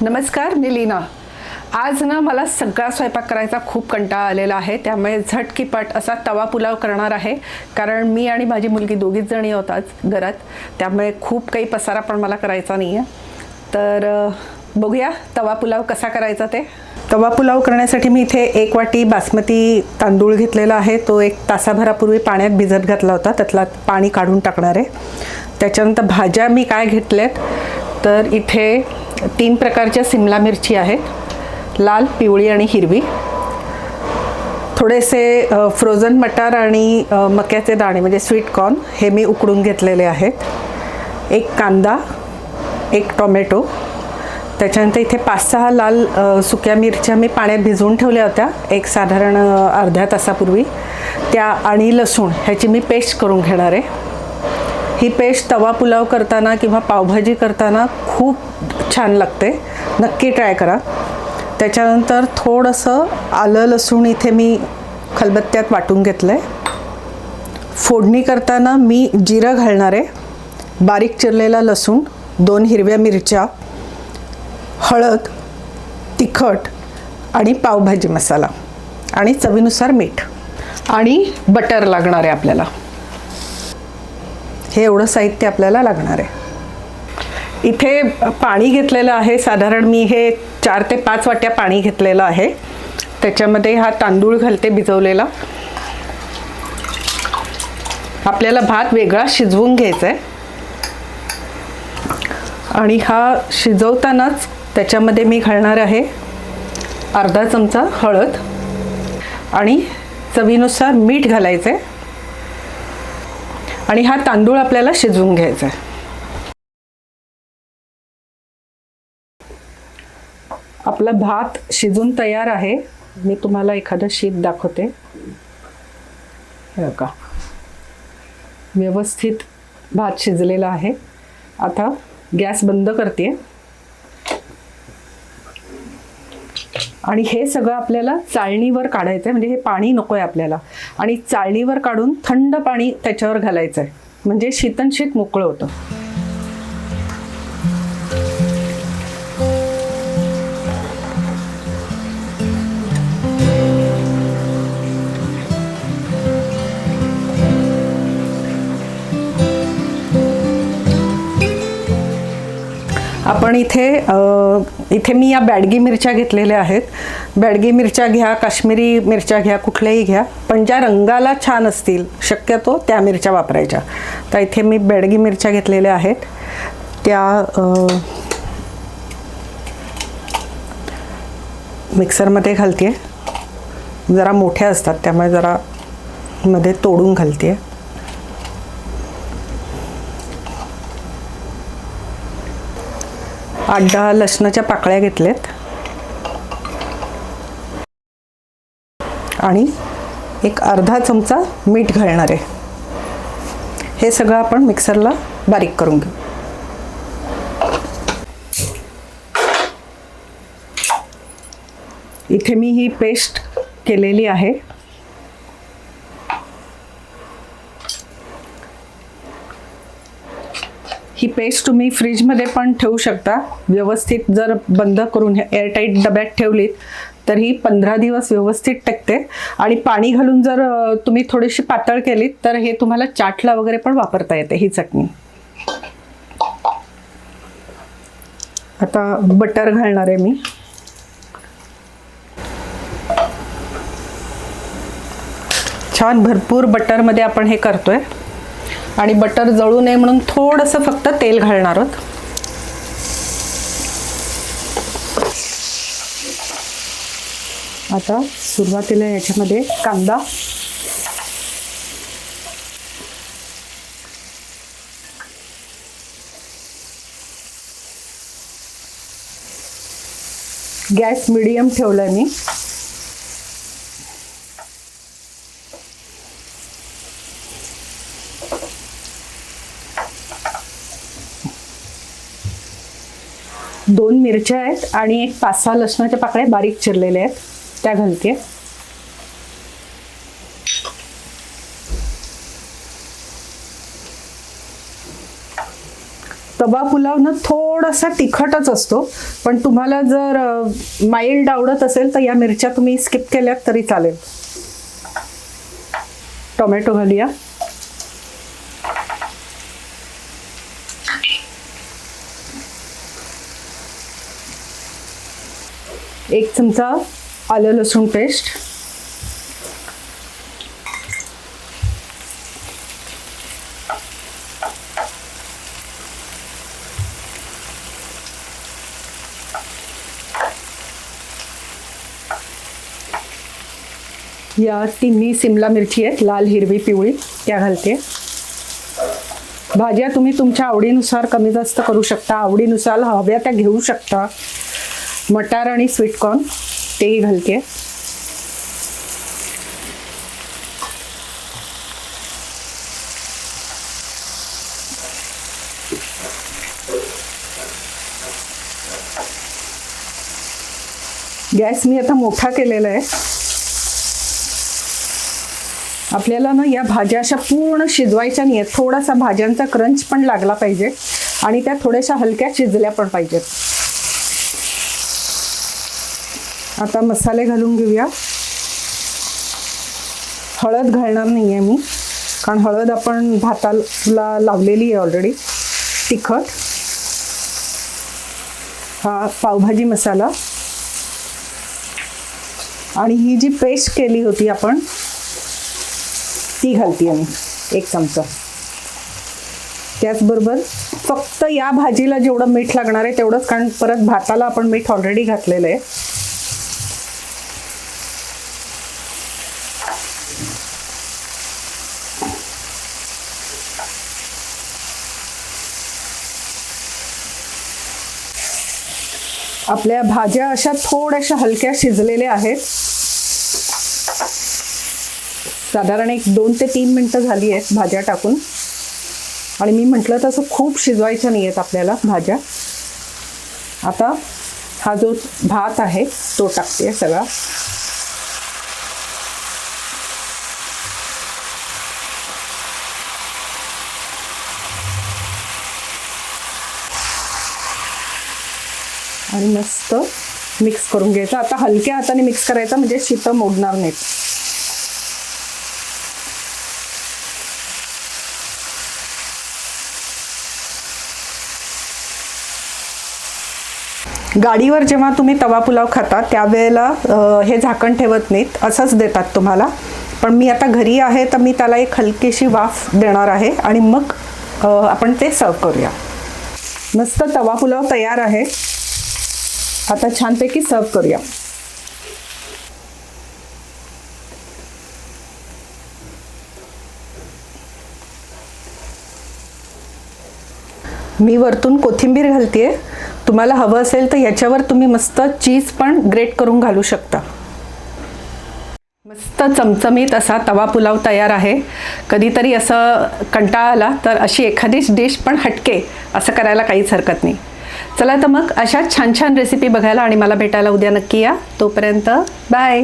नमस्कार मी लीना. आज ना मला सगळा स्वयंपाक करायचा खूप कंटाळा आलेला आहे त्यामुळे झटकीपट असा तवा पुलाव करणार आहे. कारण मी आणि माझी मुलगी दोघीच जणी होतात घरात त्यामुळे खूप काही पसारा पण मला करायचा नाही आहे तर बघूया तवा पुलाव कसा करायचा ते. तवा पुलाव करण्यासाठी मी इथे एक वाटी बासमती तांदूळ घेतलेला आहे. तो एक तासाभरापूर्वी पाण्यात भिजत घातला होता. त्यातला पाणी काढून टाकणार आहे. त्याच्यानंतर भाज्या मी काय घेतल्यात तर इथे तीन प्रकारच्या सिमला मिरची आहेत. लाल पिवळी आणि हिरवी. थोडेसे फ्रोझन मटार आणि मक्याचे दाणे म्हणजे स्वीट कॉर्न हे मी उकडून घेतलेले आहेत. एक कांदा एक टोमॅटो. त्याच्यानंतर इथे पाच सहा लाल सुक्या मिरच्या मी पाण्यात भिजवून ठेवल्या होत्या एक साधारण अर्ध्या तासापूर्वी. त्या आणि लसूण ह्याची मी पेस्ट करून घेणार आहे. ही पेस्ट तवा पुलाव करताना किंवा पावभाजी करताना खूप छान लागते. नक्की ट्राय करा. त्याच्यानंतर थोडंसं आलं लसूण इथे मी खलबत्त्यात वाटून घेतलं आहे फोडणी करताना मी जिरं घालणार आहे. बारीक चिरलेला लसूण दोन हिरव्या मिरच्या हळद तिखट आणि पावभाजी मसाला आणि चवीनुसार मीठ आणि बटर लागणार आहे आपल्याला. हे एवढं साहित्य आपल्याला लागणार आहे. इथे पाणी घेतलेलं आहे साधारण मी हे चार ते पाच वाट्या पाणी घेतलेलं आहे. त्याच्यामध्ये हा तांदूळ घालते भिजवलेला. आपल्याला भात वेगळा शिजवून घ्यायचा आहे आणि हा शिजवतानाच त्याच्यामध्ये मी घालणार आहे अर्धा चमचा हळद आणि चवीनुसार मीठ घालायचं आहे आणि हा तांदूळ आपल्याला शिजवून घ्यायचा आहे आपला भात शिजून तयार आहे. मी तुम्हाला एखादं शीत दाखवते. हे बघा. व्यवस्थित भात शिजलेला आहे. आता गॅस बंद करते आणि हे सगळं आपल्याला चाळणीवर काढायचं आहे म्हणजे हे पाणी नको आहे आपल्याला. आणि चाळणीवर काढून थंड पाणी त्याच्यावर घालायचं आहे म्हणजे शीतनशीत मोकळं होतं. आपण इथे इथे मी या बॅडगी मिरच्या घेतलेल्या आहेत. बॅडगी मिरच्या घ्या काश्मीरी मिरच्या घ्या कुठल्याही घ्या पण ज्या रंगाला छान असतील शक्यतो त्या मिरच्या वापरायच्या. तर इथे मी बॅडगी मिरच्या घेतलेल्या आहेत. त्या मिक्सरमध्ये घालते जरा मोठ्या असतात त्यामुळे जरा मध्ये तोडून घालते आठ दहा लसणाच्या पाकळ्या घेतल्यात. आणि एक अर्धा चमचा मीठ घालणार आहे. हे सगळं आपण मिक्सरला बारीक करून घेऊ. इथे मी ही पेस्ट केलेली आहे. ही पेस्ट तुम्ही फ्रीजमध्ये पण ठेवू शकता. व्यवस्थित जर बंद करून एअरटाईट डब्यात ठेवलीत तर ही पंधरा दिवस व्यवस्थित टिकते. आणि पाणी घालून जर तुम्ही थोडीशी पातळ केलीत तर हे तुम्हाला चाटला वगैरे पण वापरता येते ही चटणी. आता बटर घालणार आहे मी. छान भरपूर बटरमध्ये आपण हे करतोय. आणि बटर जळू नये म्हणून थोडंसं फक्त तेल घालणार आहोत. आता सुरुवातीला याच्यामध्ये कांदा. गॅस मिडियम ठेवलाय मी. दोन मिरच्या आहेत आणि एक पाच सहा लसणाच्या पाकळ्या बारीक चिरलेल्या आहेत. त्या घालते. तवा पुलाव ना थोडासा तिखटच असतो पण तुम्हाला जर माइल्ड आवडत असेल तर या मिरच्या तुम्ही स्किप केल्यात तरी चालेल. टोमॅटो घालूया. एक चमचा आलं लसूण पेस्ट. या तिन्ही सिमला मिरची आहेत लाल हिरवी पिवळी त्या घालते. भाज्या तुम्ही तुमच्या आवडीनुसार कमी जास्त करू शकता आवडीनुसार हव्या त्या घेऊ शकता. मटार आणि स्वीटकॉर्न तेही घालते गॅस मी आता मोठा केलेला आहे. आपल्याला ना या भाज्या अशा पूर्ण शिजवायच्या नाही आहेत थोडासा भाज्यांचा क्रंच पण लागला पाहिजे आणि त्या थोड्याशा हलक्या शिजल्या पण पाहिजेत. आता मसाले घालून घेऊया. हळद घालणार नाही आहे मी कारण हळद आपण भाताला लावलेली आहे ऑलरेडी तिखट. हा पावभाजी मसाला. आणि ही जी पेस्ट केली होती आपण ती घालते मी एक चमचा. त्याचबरोबर फक्त या भाजीला जेवढं मीठ लागणार आहे तेवढंच कारण परत भाताला आपण मीठ ऑलरेडी घातलेलं आहे. आपल्या भाज्या अशा थोड्याशा हलक्या शिजलेल्या आहेत. साधारण एक दोन ते तीन मिनटं झाली आहेत भाज्या टाकून. आणि मी म्हटलं तसं खूप शिजवायच्या नाही आहेत आपल्याला भाज्या. आता हा जो भात आहे तो टाकते सगळा. आणि मस्त मिक्स करून घ्यायचं. आता हलक्या हाताने मिक्स करायचं म्हणजे शितं मोडणार नाहीत. गाडीवर जेव्हा तुम्ही तवा पुलाव खाता त्यावेळेला हे झाकण ठेवत नाहीत. असंच देतात तुम्हाला. पण मी आता घरी आहे तर मी त्याला एक हलकीशी वाफ देणार आहे आणि मग आपण ते सर्व करूया. मस्त तवा पुलाव तयार आहे. आता छानपैकी सर्व करूया. मी वरतून कोथिंबीर घालते तुम्हाला हवं असेल तर याच्यावर तुम्ही मस्त चीज पण ग्रेट करून घालू शकता. मस्त चमचमीत असा तवा पुलाव तयार आहे. कधीतरी असं कंटाळा आला तर अशी एखादीच डिश पण हटके. असं करायला काहीच हरकत नाही. चला तर मग अशा छान छान रेसिपी बघायला आणि मला भेटायला उद्या नक्की या. तोपर्यंत बाय